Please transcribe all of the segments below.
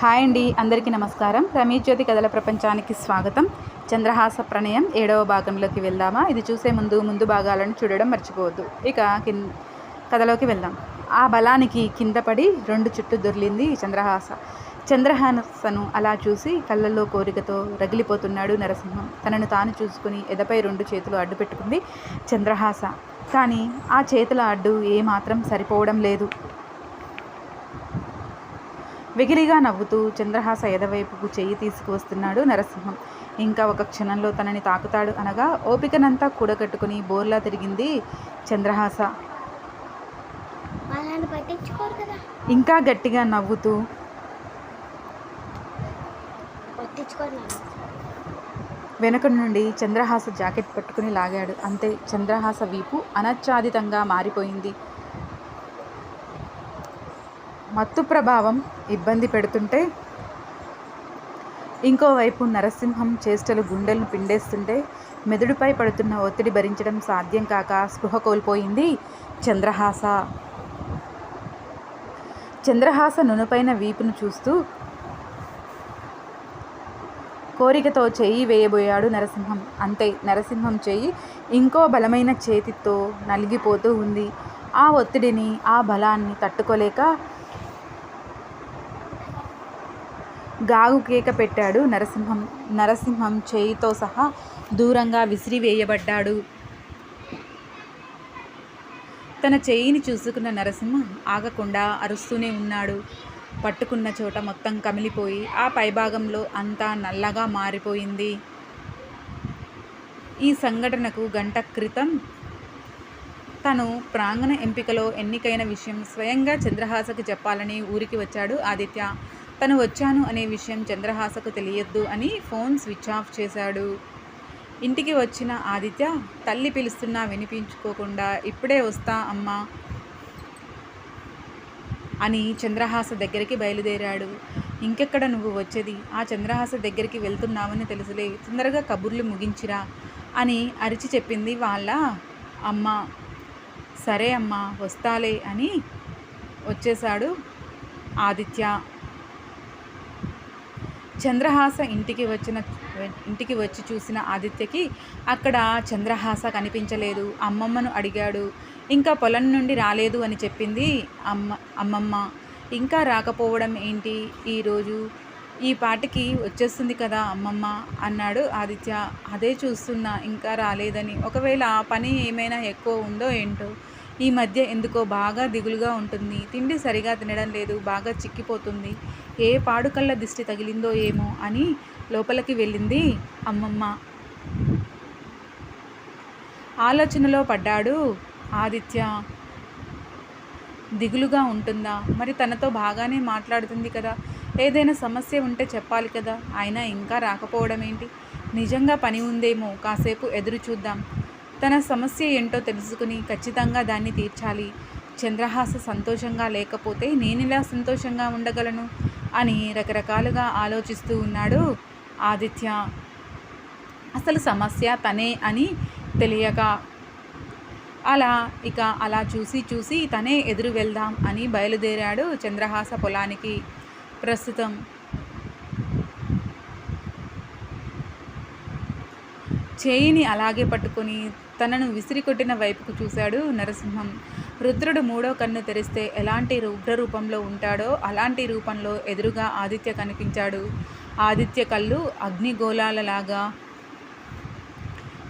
Hi అండి అందరికీ నమస్కారం. రమేష్ జ్యోతి కథల ప్రపంచానికి స్వాగతం. చంద్రహాస ప్రణయం ఏడవ భాగంలోకి వెళ్దామా? ఇది చూసే ముందు ముందు భాగాలను చూడడం మర్చిపోవద్దు. ఇక కింద కథలోకి వెళ్దాం. ఆ బలానికి కింద పడి రెండు చుట్టూ దొర్లింది చంద్రహాస. చంద్రహాసను అలా చూసి కళ్ళల్లో కోరికతో రగిలిపోతున్నాడు నరసింహం. తనను తాను చూసుకుని ఎదపై రెండు చేతులు అడ్డు పెట్టుకుంది చంద్రహాస. కానీ ఆ చేతుల అడ్డు ఏమాత్రం సరిపోవడం లేదు. వెగిలిగా నవ్వుతూ చంద్రహాస ఎదవైపుకు చెయ్యి తీసుకువస్తున్నాడు నరసింహం. ఇంకా ఒక క్షణంలో తనని తాకుతాడు అనగా ఓపికనంతా కూడగట్టుకుని బోర్లా తిరిగింది చంద్రహాస. ఇంకా గట్టిగా నవ్వుతూ వెనుక నుండి చంద్రహాస జాకెట్ పట్టుకుని లాగాడు. అంతే చంద్రహాస వీపు అనచ్ఛాదితంగా మారిపోయింది. మత్తు ప్రభావం ఇబ్బంది పెడుతుంటే ఇంకోవైపు నరసింహం చేష్టలు గుండెలను పిండేస్తుంటే మెదడుపై పడుతున్న ఒత్తిడి భరించడం సాధ్యం కాక స్పృహ కోల్పోయింది చంద్రహాస. చంద్రహాస నునుపైన వీపును చూస్తూ కోరికతో చేయి వేయబోయాడు నరసింహం. అంతే నరసింహం చేయి ఇంకో బలమైన చేతితో నలిగిపోతూ ఉంది. ఆ ఒత్తిడిని ఆ బలాన్ని తట్టుకోలేక గాగు కేక పెట్టాడు నరసింహం నరసింహం చేయితో సహా దూరంగా విసిరివేయబడ్డాడు. తన చేయిని చూసుకున్న నరసింహం ఆగకుండా అరుస్తూనే ఉన్నాడు. పట్టుకున్న చోట మొత్తం కమిలిపోయి ఆ పైభాగంలో అంతా నల్లగా మారిపోయింది. ఈ సంఘటనకు గంట క్రితం తను ప్రాంగణ ఎంపికలో ఎన్నికైన విషయం స్వయంగా చంద్రహాసకు చెప్పాలని ఊరికి వచ్చాడు ఆదిత్య. తను వచ్చాను అనే విషయం చంద్రహాసకు తెలియద్దు అని ఫోన్ స్విచ్ ఆఫ్ చేశాడు. ఇంటికి వచ్చిన ఆదిత్య తల్లి పిలుస్తున్నా వినిపించుకోకుండా ఇప్పుడే వస్తా అమ్మా అని చంద్రహాస దగ్గరికి బయలుదేరాడు. ఇంకెక్కడ నువ్వు వచ్చేది? ఆ చంద్రహాస దగ్గరికి వెళ్తున్నావని తెలుసులే. తొందరగా కబుర్లు ముగించిరా అని అరిచి చెప్పింది వాళ్ళ అమ్మ. సరే అమ్మా వస్తాలే అని వచ్చేశాడు ఆదిత్య. చంద్రహాస ఇంటికి వచ్చిన ఇంటికి వచ్చి చూసిన ఆదిత్యకి అక్కడ చంద్రహాస కనిపించలేదు. అమ్మమ్మను అడిగాడు. ఇంకా పొలం నుండి రాలేదు అని చెప్పింది అమ్మ అమ్మమ్మ. ఇంకా రాకపోవడం ఏంటి? ఈరోజు ఈ పాటికి వచ్చేస్తుంది కదా అమ్మమ్మ అన్నాడు ఆదిత్య. అదే చూస్తున్నా ఇంకా రాలేదని. ఒకవేళ పని ఏమైనా ఎక్కువ ఉందో ఏంటో ఈ మధ్య ఎందుకో బాగా దిగులుగా ఉంటుంది. తిండి సరిగా తినడం లేదు బాగా చిక్కిపోతుంది. ఏ పాడుకల్ల దిష్టి తగిలిందో ఏమో అని లోపలికి వెళ్ళింది అమ్మమ్మ. ఆలోచనలో పడ్డాడు ఆదిత్య. దిగులుగా ఉంటుందా? మరి తనతో బాగానే మాట్లాడుతుంది కదా. ఏదైనా సమస్య ఉంటే చెప్పాలి కదా. అయినా ఇంకా రాకపోవడం ఏంటి నిజంగా పని ఉందేమో. కాసేపు ఎదురు చూద్దాం. తన సమస్య ఏంటో తెలుసుకుని ఖచ్చితంగా దాన్ని తీర్చాలి. చంద్రహాస సంతోషంగా లేకపోతే నేనిలా సంతోషంగా ఉండగలను? అని రకరకాలుగా ఆలోచిస్తూ ఉన్నాడు ఆదిత్య. అసలు సమస్య తనే అని తెలియక అలా ఇక అలా చూసి చూసి తనే ఎదురు వెళ్దాం అని బయలుదేరాడు చంద్రహాస పొలానికి. ప్రస్తుతం చేయిని అలాగే పట్టుకొని తనను విసిరికొట్టిన వైపుకు చూశాడు నరసింహం. రుద్రుడు మూడో కన్ను తెరిస్తే ఎలాంటి ఉగ్ర రూపంలో ఉంటాడో అలాంటి రూపంలో ఎదురుగా ఆదిత్య కనిపించాడు. ఆదిత్య కళ్ళు అగ్నిగోళాలలాగా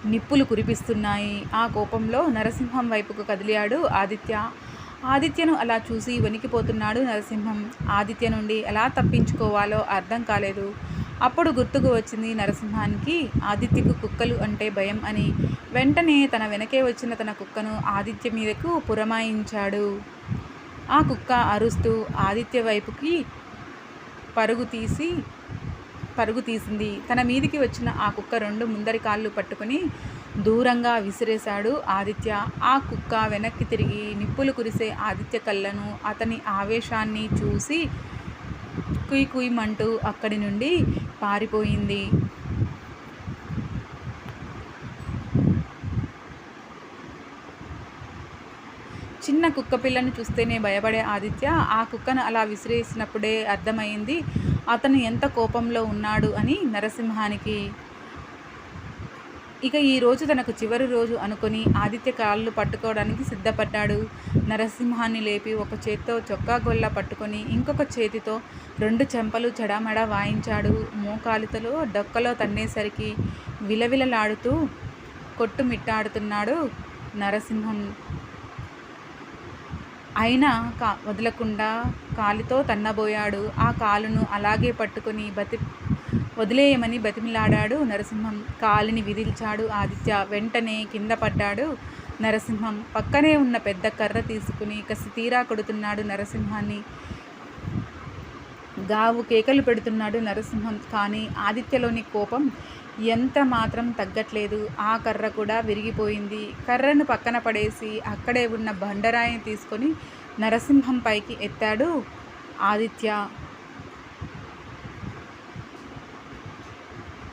నిప్పులు కురిపిస్తున్నాయి. ఆ కోపంలో నరసింహం వైపుకు కదిలాడు ఆదిత్య. ఆదిత్యను అలా చూసి వణికిపోతున్నాడు నరసింహం. ఆదిత్య నుండి ఎలా తప్పించుకోవాలో అర్థం కాలేదు. అప్పుడు గుర్తుకు వచ్చింది నరసింహానికి ఆదిత్యకు కుక్కలు అంటే భయం అని. వెంటనే తన వెనకే వచ్చిన తన కుక్కను ఆదిత్య మీదకు పురమాయించాడు. ఆ కుక్క అరుస్తూ ఆదిత్య వైపుకి పరుగు తీసి పరుగు తీసింది. తన మీదికి వచ్చిన ఆ కుక్క రెండు ముందరి కాళ్ళు పట్టుకుని దూరంగా విసిరేశాడు ఆదిత్య. ఆ కుక్క వెనక్కి తిరిగి నిప్పులు కురిసే ఆదిత్య కళ్ళను అతని ఆవేశాన్ని చూసి కుయ్ కుయ్యమంటూ అక్కడి నుండి పారిపోయింది. చిన్న కుక్క పిల్లను చూస్తేనే భయపడే ఆదిత్య ఆ కుక్కను అలా విసిరేసినప్పుడే అర్థమైంది అతను ఎంత కోపంలో ఉన్నాడు అని నరసింహానికి ఇక ఈ రోజు తనకు చివరి రోజు అనుకొని ఆదిత్య కాళ్ళు పట్టుకోవడానికి సిద్ధపడ్డాడు. నరసింహాన్ని లేపి ఒక చేత్తో చొక్కా గొల్ల పట్టుకొని ఇంకొక చేతితో రెండు చెంపలు చెడామెడ వాయించాడు. మోకాలితలో డొక్కలో తన్నేసరికి విలవిలలాడుతూ కొట్టుమిట్టాడుతున్నాడు నరసింహం. అయినా కా వదలకుండా కాలితో తన్నబోయాడు. ఆ కాలును అలాగే పట్టుకొని బతి వదిలేయమని బతిమిలాడాడు నరసింహం. కాలిని విదిల్చాడు ఆదిత్య. వెంటనే కింద పడ్డాడు నరసింహం. పక్కనే ఉన్న పెద్ద కర్ర తీసుకుని కసి తీరా కొడుతున్నాడు నరసింహాన్ని. గావు కేకలు పెడుతున్నాడు నరసింహం. కానీ ఆదిత్యలోని కోపం ఎంత మాత్రం తగ్గట్లేదు. ఆ కర్ర కూడా విరిగిపోయింది. కర్రను పక్కన పడేసి అక్కడే ఉన్న బండరాయిని తీసుకొని నరసింహం పైకి ఎత్తాడు ఆదిత్య.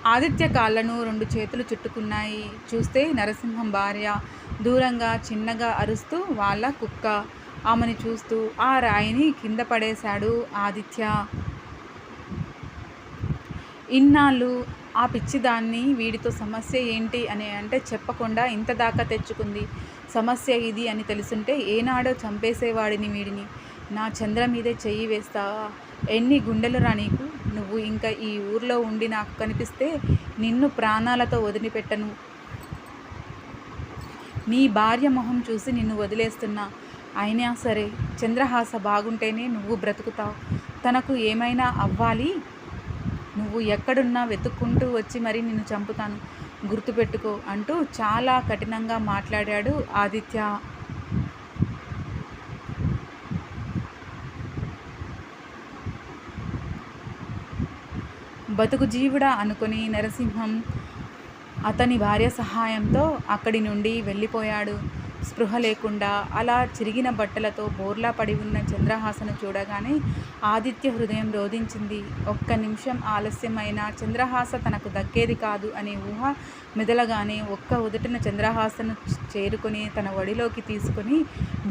ఆదిత్య కాళ్ళను రెండు చేతులు చుట్టుకున్నాయి. చూస్తే నరసింహం భార్య దూరంగా చిన్నగా అరుస్తూ వాళ్ళ కుక్క. ఆమెను చూస్తూ ఆ రాయిని కింద పడేశాడు ఆదిత్య. ఇన్నాళ్ళు ఆ పిచ్చిదాన్ని వీడితో సమస్య ఏంటి అని అంటే చెప్పకుండా ఇంత దాకా తెచ్చుకుంది. సమస్య ఇది అని తెలుసుంటే ఏనాడో చంపేసేవాడిని వీడిని. నా చంద్ర మీదే చెయ్యి వేస్తావా? ఎన్ని గుండెలు రా నీకు? నువ్వు ఇంకా ఈ ఊర్లో ఉండి నాకు కనిపిస్తే నిన్ను ప్రాణాలతో వదిలిపెట్టను. నీ భార్య మొహం చూసి నిన్ను వదిలేస్తున్నా. అయినా సరే చంద్రహాస బాగుంటేనే నువ్వు బ్రతుకుతావు. తనకు ఏమైనా అవ్వాలి? నువ్వు ఎక్కడున్నా వెతుక్కుంటూ వచ్చి మరి నిన్ను చంపుతాను. గుర్తుపెట్టుకో అంటూ చాలా కఠినంగా మాట్లాడాడు ఆదిత్య. బతుకు జీవుడా అనుకుని నరసింహం అతని భార్య సహాయంతో అక్కడి నుండి వెళ్ళిపోయాడు. స్పృహ లేకుండా అలా చిరిగిన బట్టలతో బోర్లా పడి ఉన్న చంద్రహాసను చూడగానే ఆదిత్య హృదయం రోధించింది. ఒక్క నిమిషం ఆలస్యమైన చంద్రహాస తనకు దక్కేది కాదు అనే ఊహ మెదలగానే ఒక్క ఉదటిన చంద్రహాసను చేరుకుని తన ఒడిలోకి తీసుకొని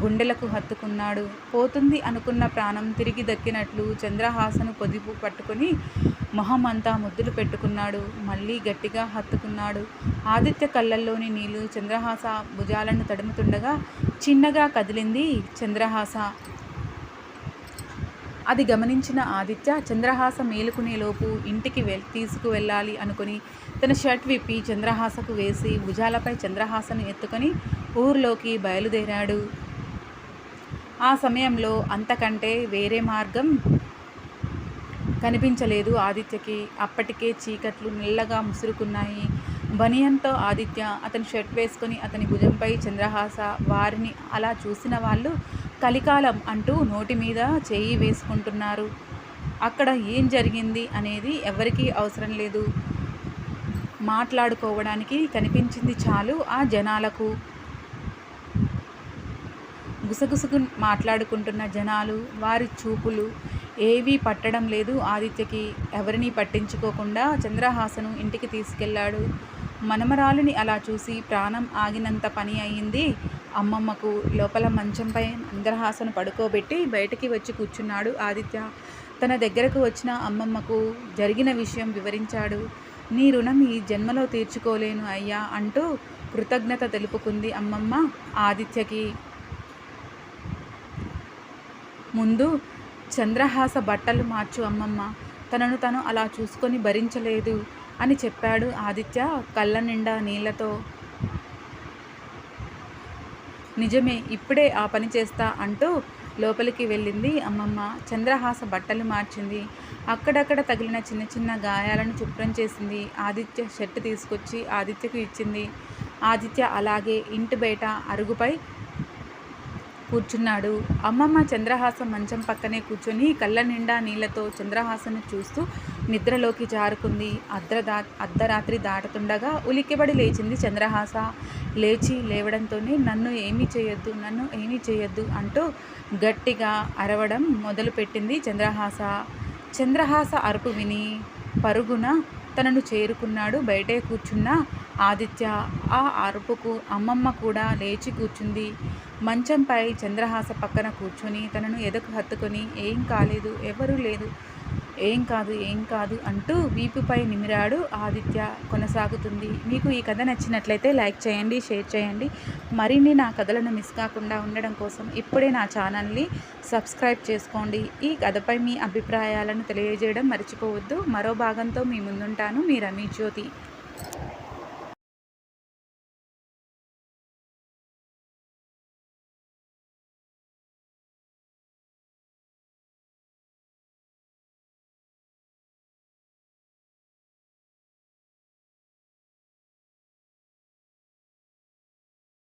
గుండెలకు హత్తుకున్నాడు. పోతుంది అనుకున్న ప్రాణం తిరిగి దక్కినట్లు చంద్రహాసను పొదుపు పట్టుకొని మొహం అంతా ముద్దులు పెట్టుకున్నాడు. మళ్ళీ గట్టిగా హత్తుకున్నాడు. ఆదిత్య కళ్ళల్లోని నీళ్ళు చంద్రహాస భుజాలను తడుముతుండగా చిన్నగా కదిలింది చంద్రహాస. అది గమనించిన ఆదిత్య చంద్రహాస మేలుకునేలోపు ఇంటికి వె తీసుకువెళ్ళాలి అనుకుని తన షర్ట్ విప్పి చంద్రహాసకు వేసి భుజాలపై చంద్రహాసను ఎత్తుకొని ఊర్లోకి బయలుదేరాడు. ఆ సమయంలో అంతకంటే వేరే మార్గం కనిపించలేదు ఆదిత్యకి. అప్పటికే చీకట్లు మెల్లగా ముసురుకున్నాయి. బనియన్తో ఆదిత్య అతని షర్ట్ వేసుకొని అతని భుజంపై చంద్రహాస వారిని అలా చూసిన వాళ్ళు కలికాలం అంటూ నోటి మీద చేయి వేసుకుంటున్నారు. అక్కడ ఏం జరిగింది అనేది ఎవరికీ అవసరం లేదు. మాట్లాడుకోవడానికి కనిపించింది చాలు ఆ జనాలకు. గుసగుసగు మాట్లాడుకుంటున్న జనాలు వారి చూపులు ఏవీ పట్టడం లేదు ఆదిత్యకి. ఎవరిని పట్టించుకోకుండా చంద్రహాసను ఇంటికి తీసుకెళ్ళాడు మనమరాలిని అలా చూసి ప్రాణం ఆగినంత పని అయింది. అమ్మమ్మకు లోపల మంచంపై ఇంద్రహాసను పడుకోబెట్టి బయటికి వచ్చి కూర్చున్నాడు ఆదిత్య. తన దగ్గరకు వచ్చిన అమ్మమ్మకు జరిగిన విషయం వివరించాడు. నీ రుణం ఈ జన్మలో తీర్చుకోలేను అయ్యా అంటూ కృతజ్ఞత తెలుపుకుంది అమ్మమ్మ. ఆదిత్యకి ముందు చంద్రహాస బట్టలు మార్చు అమ్మమ్మ. తనను తను అలా చూసుకొని భరించలేదు. అని చెప్పాడు ఆదిత్య కళ్ళ నిండా నీళ్ళతో. నిజమే ఇప్పుడే ఆ పని చేస్తా అంటూ లోపలికి వెళ్ళింది అమ్మమ్మ. చంద్రహాస బట్టలు మార్చింది. అక్కడక్కడ తగిలిన చిన్న చిన్న గాయాలను శుభ్రం చేసింది. ఆదిత్య షర్ట్ తీసుకొచ్చి ఆదిత్యకు ఇచ్చింది. ఆదిత్య అలాగే ఇంటి బయట అరుగుపై కూర్చున్నాడు. అమ్మమ్మ చంద్రహాస మంచం పక్కనే కూర్చొని కళ్ళ నిండా నీళ్ళతో చంద్రహాసను చూస్తూ నిద్రలోకి జారుకుంది. అర్ధరా అర్ధరాత్రి దాటుతుండగా ఉలిక్కిబడి లేచింది చంద్రహాస. లేచి లేవడంతోనే నన్ను ఏమీ చేయొద్దు నన్ను ఏమీ చేయొద్దు అంటూ గట్టిగా అరవడం మొదలుపెట్టింది చంద్రహాస. చంద్రహాస అరుపు విని పరుగున తనను చేరుకున్నాడు. బయటే కూర్చున్న ఆదిత్య ఆ అరుపుకు అమ్మమ్మ కూడా లేచి కూర్చుంది. మంచంపై చంద్రహాస పక్కన కూర్చొని తనను ఎదకు హత్తుకొని ఏం కాలేదు ఎవరూ లేదు ఏం కాదు ఏం కాదు అంటూ వీపుపై నిమిరాడు ఆదిత్య కొనసాగుతుంది. మీకు ఈ కథ నచ్చినట్లయితే లైక్ చేయండి షేర్ చేయండి. మరిన్ని నా కథలను మిస్ కాకుండా ఉండడం కోసం ఇప్పుడే నా ఛానల్ని సబ్స్క్రైబ్ చేసుకోండి. ఈ కథపై మీ అభిప్రాయాలను తెలియజేయడం మర్చిపోవద్దు. మరో భాగంతో మీ ముందుంటాను. మీ రమీ జ్యోతి.